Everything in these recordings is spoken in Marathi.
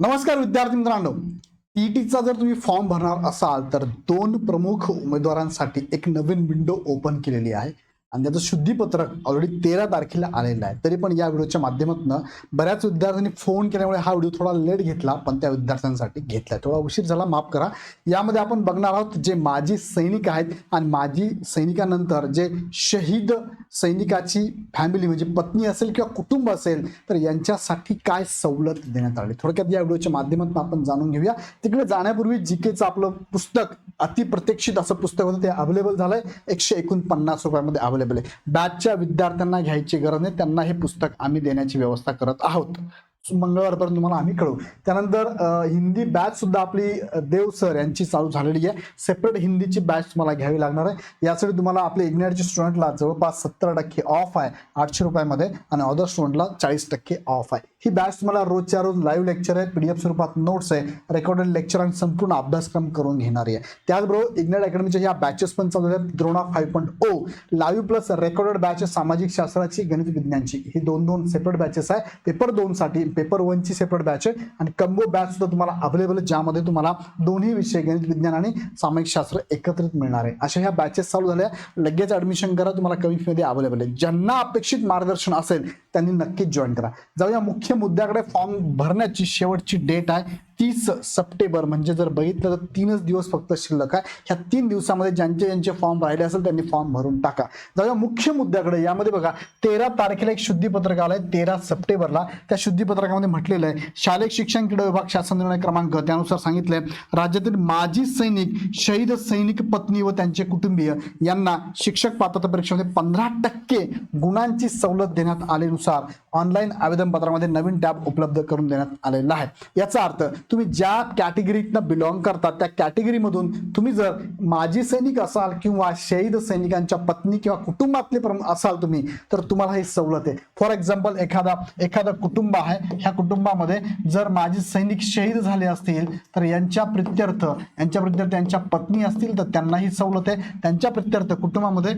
नमस्कार विद्यार्थी मित्रांनो. ईटीचा जर तुम्ही फॉर्म भरणार असाल तर दोन प्रमुख उमेदवारांसाठी एक नवीन विंडो ओपन केलेली आहे. आणि त्याचं शुद्धीपत्रक ऑलरेडी तेरा तारखेला आलेलं आहे. तरी पण या व्हिडिओच्या माध्यमातून बऱ्याच विद्यार्थ्यांनी फोन केल्यामुळे हा व्हिडिओ थोडा लेट घेतला पण त्या विद्यार्थ्यांसाठी घेतला थोडा उशीर झाला माफ करा. यामध्ये आपण बघणार आहोत जे माजी सैनिक आहेत आणि माजी सैनिकानंतर जे शहीद सैनिकाची फॅमिली म्हणजे पत्नी असेल किंवा कुटुंब असेल तर यांच्यासाठी काय सवलत देण्यात आली? थोडक्यात या व्हिडिओच्या माध्यमातून आपण जाणून घेऊया. तिकडे जाण्यापूर्वी जीकेचं आपलं पुस्तक अतिप्रत्यक्षित असं पुस्तक होतं ते अवेलेबल झालंय. एकशे एकोणपन्नास रुपयामध्ये अवेलेबल आहे. बॅचच्या विद्यार्थ्यांना घ्यायची गरज नाही त्यांना हे पुस्तक आम्ही देण्याची व्यवस्था करत आहोत. मंगळवारपर्यंत तुम्हाला आम्ही कळवू त्यानंतर हिंदी बॅच सुद्धा आपली देव सर यांची चालू झालेली आहे. सेपरेट हिंदीची बॅच तुम्हाला घ्यावी लागणार आहे. यासाठी तुम्हाला आपल्या इग्नॅटच्या स्टुडंटला जवळपास सत्तर टक्के ऑफ आहे आठशे रुपयामध्ये आणि अदर स्टुडंटला चाळीस टक्के ऑफ आहे. ही बॅच तुम्हाला रोजच्या रोज लाईव्ह लेक्चर आहे पीडीएफ स्वरूपात नोट्स आहे रेकॉर्डेड लेक्चर आणि संपूर्ण अभ्यासक्रम करून घेणारी आहे. त्याचबरोबर इग्नॅट अकॅडमीच्या ह्या बॅचेस पण चालू आहेत Drona five point O live plus recorded batch सामाजिक शास्त्राची गणित विज्ञानची. ही दोन दोन सेपरेट बॅचेस आहे. पेपर दोनसाठी पेपर वनची सेपरेट बॅच आहे. आणि कंबो बॅच सुद्धा तुम्हाला अवेलेबल आहे ज्यामध्ये तुम्हाला दोन्ही विषय गणित विज्ञान आणि सामायिक शास्त्र एकत्रित मिळणार आहे. अशा ह्या बॅचेस चालू झाल्या. लगेच ऍडमिशन करा तुम्हाला कमी फीमध्ये अवेलेबल आहे. ज्यांना अपेक्षित मार्गदर्शन असेल त्यांनी नक्कीच जॉईन करा. जाऊया मुख्य मुद्द्याकडे फॉर्म भरण्याची शेवटची डेट आहे. तीस सप्टेंबर म्हणजे जर बघितलं तर तीनच दिवस फक्त शिल्लक आहे. ह्या तीन दिवसामध्ये ज्यांचे ज्यांचे फॉर्म राहिले असेल त्यांनी फॉर्म भरून टाका. जाऊया मुख्य मुद्द्याकडे. यामध्ये बघा तेरा तारखेला एक शुद्धीपत्रक आलंय तेरा सप्टेंबरला. त्या शुद्धीपत्रकामध्ये म्हटलेलं आहे शालेय शिक्षण क्रीडा विभाग शासन निर्णय क्रमांक त्यानुसार सांगितलंय राज्यातील माजी सैनिक शहीद सैनिक पत्नी व त्यांचे कुटुंबीय यांना शिक्षक पात्रता परीक्षेमध्ये पंधरा टक्के गुणांची सवलत देण्यात आल्यानुसार ऑनलाईन आवेदनपत्रामध्ये नवीन टॅब उपलब्ध करून देण्यात आलेला आहे. याचा अर्थ तुम्ही ज्या कॅटेगरीतनं बिलॉंग करतात त्या कॅटेगरीमधून तुम्ही जर माजी सैनिक असाल किंवा शहीद सैनिकांच्या पत्नी किंवा कुटुंबातले असाल तुम्ही तर तुम्हाला ही सवलत आहे. फॉर एक्झाम्पल एखादा एखादं कुटुंब आहे ह्या कुटुंबामध्ये जर माजी सैनिक शहीद झाले असतील तर यांच्या प्रित्यर्थ यांच्या प्रित्यर्थ यांच्या पत्नी असतील तर त्यांना ही सवलत आहे. त्यांच्या प्रित्यर्थ कुटुंबामध्ये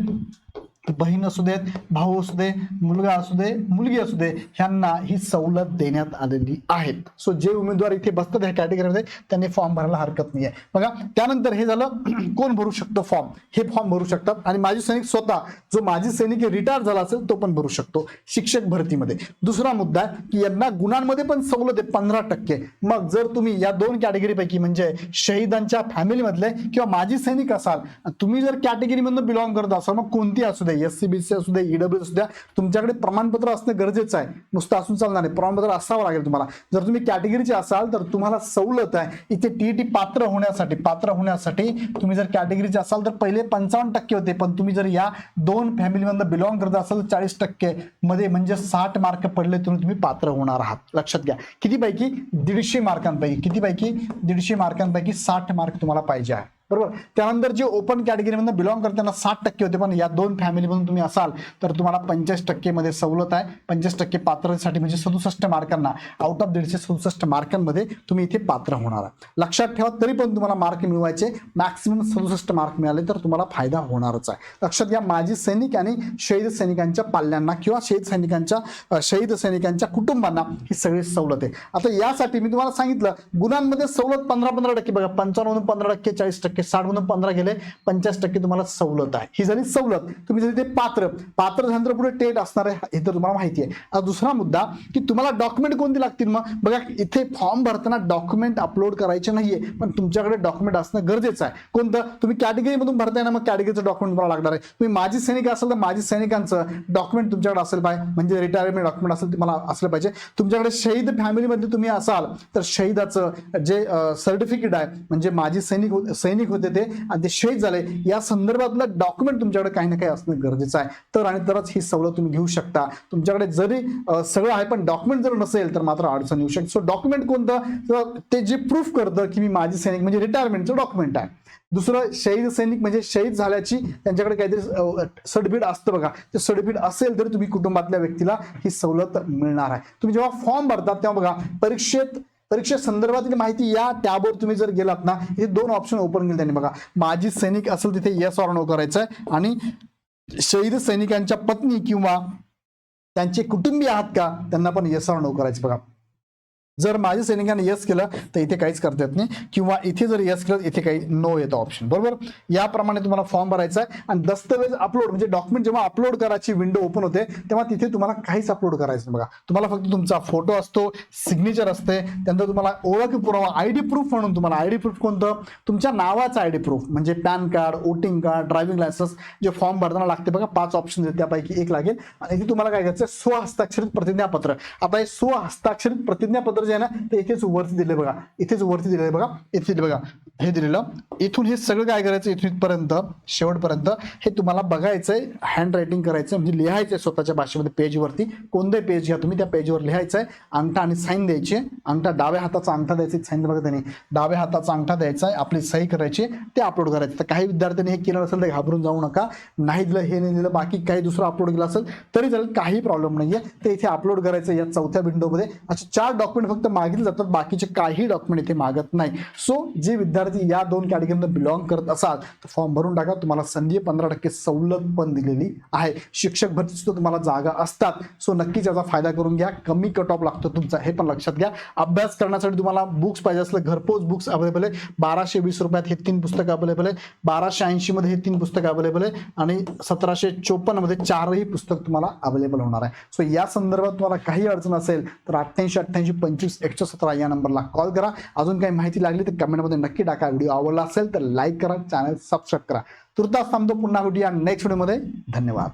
बहीण असू देत भाऊ असू दे मुलगा असू दे मुलगी असू दे ह्यांना ही सवलत देण्यात आलेली आहे सो जे उमेदवार इथे बसतात ह्या कॅटेगरीमध्ये त्यांनी फॉर्म भरायला हरकत नाही आहे बघा त्यानंतर हे झालं कोण भरू शकतो फॉर्म हे फॉर्म भरू शकतात. आणि माजी सैनिक स्वतः जो माजी सैनिक रिटायर झाला असेल तो पण भरू शकतो शिक्षक भरतीमध्ये. दुसरा मुद्दा आहे की यांना गुणांमध्ये पण सवलत आहे पंधरा टक्के. मग जर तुम्ही या दोन कॅटेगरीपैकी म्हणजे शहीदांच्या फॅमिलीमधले किंवा माजी सैनिक असाल तुम्ही जर कॅटेगरीमधून बिलॉंग करत असाल मग कोणती असू दे? एस सी बी सी असू द्या ईडब्ल्यू असू द्या तुमच्याकडे प्रमाणपत्र असणं गरजेचं आहे. नुसतं असून चालणार नाही. प्रमाणपत्र असावं लागेल तुम्हाला. जर तुम्ही कॅटेगरीचे असाल तर तुम्हाला सवलत आहे. इथे टी टी पात्र होण्यासाठी पात्र होण्यासाठी तुम्ही जर कॅटेगरीचे असाल तर पहिले पंचावन्न टक्के होते. पण तुम्ही जर या दोन फॅमिलीमधनं बिलॉंग करत असाल तर चाळीस टक्के मध्ये म्हणजे साठ मार्क पडले तुम्ही तुम्ही पात्र होणार आहात. लक्षात घ्या. कितीपैकी? दीडशे मार्कांपैकी. कितीपैकी? दीडशे मार्कांपैकी साठ मार्क तुम्हाला पाहिजे आहे. बरोबर? त्यानंतर जे ओपन कॅटेगरीमधून बिलॉंग करतात त्यांना साठ टक्के होते पण या दोन फॅमिलीमधून तुम्ही असाल तर तुम्हाला पंचाळीस टक्केमध्ये सवलत आहे. पंचेचाळीस टक्के पात्रतेसाठी म्हणजे सदुसष्ट मार्कांना आउट ऑफ दीडशे सदुसष्ट मार्कांमध्ये तुम्ही इथे पात्र होणार आहे लक्षात ठेवा तरी पण तुम्हाला मार्क मिळवायचे. मॅक्सिमम सदुसष्ट मार्क मिळाले तर तुम्हाला फायदा होणारच आहे. लक्षात घ्या माजी सैनिक आणि शहीद सैनिकांच्या पाल्यांना किंवा शहीद सैनिकांच्या शहीद सैनिकांच्या कुटुंबांना ही सगळी सवलत आहे. आता यासाठी मी तुम्हाला सांगितलं गुणांमध्ये सवलत पंधरा पंधरा टक्के बघा पंचावन्न पंधरा टक्के चाळीस टक्के. साठ म्हणून पंधरा गेले पंचाळीस टक्के तुम्हाला सवलत आहे. ही झाली सवलत. तुम्ही जरी ते पात्र पात्र झाल्यानंतर पुढे टेट असणार आहे हे तर तुम्हाला माहिती आहे. आता दुसरा मुद्दा की तुम्हाला डॉक्युमेंट कोणती लागतील मग? बघा इथे फॉर्म भरताना डॉक्युमेंट अपलोड करायचे नाहीये पण तुमच्याकडे डॉक्युमेंट असणं गरजेचं आहे. कोणतं? तुम्ही कॅटेगरीमधून भरताय ना मग कॅटेगरीचं डॉक्युमेंट तुम्हाला लागणार आहे. तुम्ही माजी सैनिक असेल तर माजी सैनिकांचं डॉक्युमेंट तुमच्याकडे असेल पाहिजे म्हणजे रिटायरमेंट डॉक्युमेंट असेल तुम्हाला असलं पाहिजे. तुमच्याकडे शहीद फॅमिलीमध्ये तुम्ही असाल तर शहीदाचं जे सर्टिफिकेट आहे म्हणजे माजी सैनिक सैनिक सैनिक होते ते. आणि ते शहीद झाले. या संदर्भातलं डॉक्युमेंट तुमच्याकडे काही ना काही असणं गरजेचं आहे. तर आणि तरच ही सवलत तुम्ही घेऊ शकता. तुमच्याकडे जरी सगळं आहे पण डॉक्युमेंट जर नसेल तर मात्र अडचण येऊ शकते. सो डॉक्युमेंट कोणतं? ते जे प्रूफ करतं की मी माजी सैनिक म्हणजे रिटायरमेंटचं डॉक्युमेंट आहे. दुसरं शहीद सैनिक म्हणजे शहीद झाल्याची त्यांच्याकडे काहीतरी सर्टिफिकेट असतं बघा. ते सर्टिफिकेट असेल तरी तुम्ही कुटुंबातल्या व्यक्तीला ही सवलत मिळणार आहे. तुम्ही जेव्हा फॉर्म भरतात तेव्हा बघा परीक्षेत परीक्षे संदर्भातील माहिती या टॅबवर तुम्ही जर गेलात ना हे दोन ऑप्शन ओपन केले त्यांनी बघा. माजी सैनिक असेल तिथे येस ऑर नो करायचं आहे. आणि शहीद सैनिकांच्या पत्नी किंवा त्यांचे कुटुंबीय आहात का त्यांना पण येस ऑर नो करायचं बघा. जर माझ्या सैनिकांनी यस केलं तर इथे काहीच करता येत नाही. किंवा इथे जर यस केलं इथे काही नो येतं ऑप्शन बरोबर? याप्रमाणे तुम्हाला फॉर्म भरायचा आहे. आणि दस्तऐवज अपलोड म्हणजे डॉक्युमेंट जेव्हा अपलोड करायची विंडो ओपन होते तेव्हा तिथे तुम्हाला काहीच अपलोड करायचं नाही बघा. तुम्हाला फक्त तुमचा फोटो असतो सिग्नेचर असते त्यानंतर तुम्हाला ओळख पुरावा आय डी प्रूफ म्हणून तुम्हाला आय डी प्रूफ कोणतं? तुमच्या नावाचं आय डी प्रूफ म्हणजे PAN card voting card driving licence जे फॉर्म भरताना लागते बघा पाच ऑप्शन आहेत त्यापैकी एक लागेल. आणि इथे तुम्हाला काय करायचं स्वहस्ताक्षरित प्रतिज्ञापत्र. आता हे स्वहस्ताक्षरित प्रतिज्ञापत्र जे आहे ना ते इथेच वरती दिले बघा. इथेच वरती दिले बघा. इथे दिले बघा. हे दिलेलं. इथून हे सगळं काय करायचं? इथून इथपर्यंत शेवटपर्यंत हे तुम्हाला बघायचंय हँड रायटिंग करायचं म्हणजे लिहायचं आहे स्वतःच्या भाषेमध्ये पेजवरती. कोणते पेज घ्या तुम्ही त्या पेजवर लिहायचं आहे अंगठा आणि साईन द्यायची. अंगठा डाव्या हाताचा अंगठा द्यायचा साईन बघा त्यांनी. डाव्या हाताचा अंगठा द्यायचा आहे आपली सही करायची ते अपलोड करायचं. तर काही विद्यार्थ्यांनी हे केलं असेल तर घाबरून जाऊ नका. नाही दिलं हे नाही दिलं बाकी काही दुसरं अपलोड केलं असेल तरी चालेल काही प्रॉब्लेम नाहीये. ते इथे अपलोड करायचं या चौथ्या विंडोमध्ये असे चार डॉक्युमेंट फक्त मागितले जातात बाकीचे काही डॉक्युमेंट इथे मागत नाही. सो जे विद्यार्थी या दोन कॅटेगरीमध्ये बिलॉंग करत असाल तर फॉर्म भरून टाका. तुम्हाला संधी पंधरा टक्के सवलत पण दिलेली आहे. शिक्षक भरती सुद्धा तुम्हाला जागा असतात. सो नक्कीच याचा फायदा करून घ्या. कमी कट ऑफ लागतो तुमचा हे पण लक्षात घ्या. अभ्यास करण्यासाठी तुम्हाला बुक्स पाहिजे असलं घरपोच बुक्स अवेलेबल आहे. बाराशे वीस रुपयात हे तीन पुस्तकं अवेलेबल आहे. बाराशे ऐंशी मध्ये हे तीन पुस्तकं अवेलेबल आहे. आणि सतराशे चोपन्नमध्ये चारही पुस्तक तुम्हाला अवेलेबल होणार आहे. सो या संदर्भात तुम्हाला काही अडचण असेल तर अठ्ठ्याऐंशी अठ्ठ्याऐंशी पंचवीस एकशे सतरा या नंबरला कॉल करा. अजून काही माहिती लागली तर कमेंटमध्ये नक्की टाका. व्हिडिओ आवडला असेल तर लाईक करा. चॅनल सबस्क्राईब करा. तुर्तास थांबतो. पुन्हा व्हिडिओ नेक्स्ट व्हिडिओमध्ये धन्यवाद.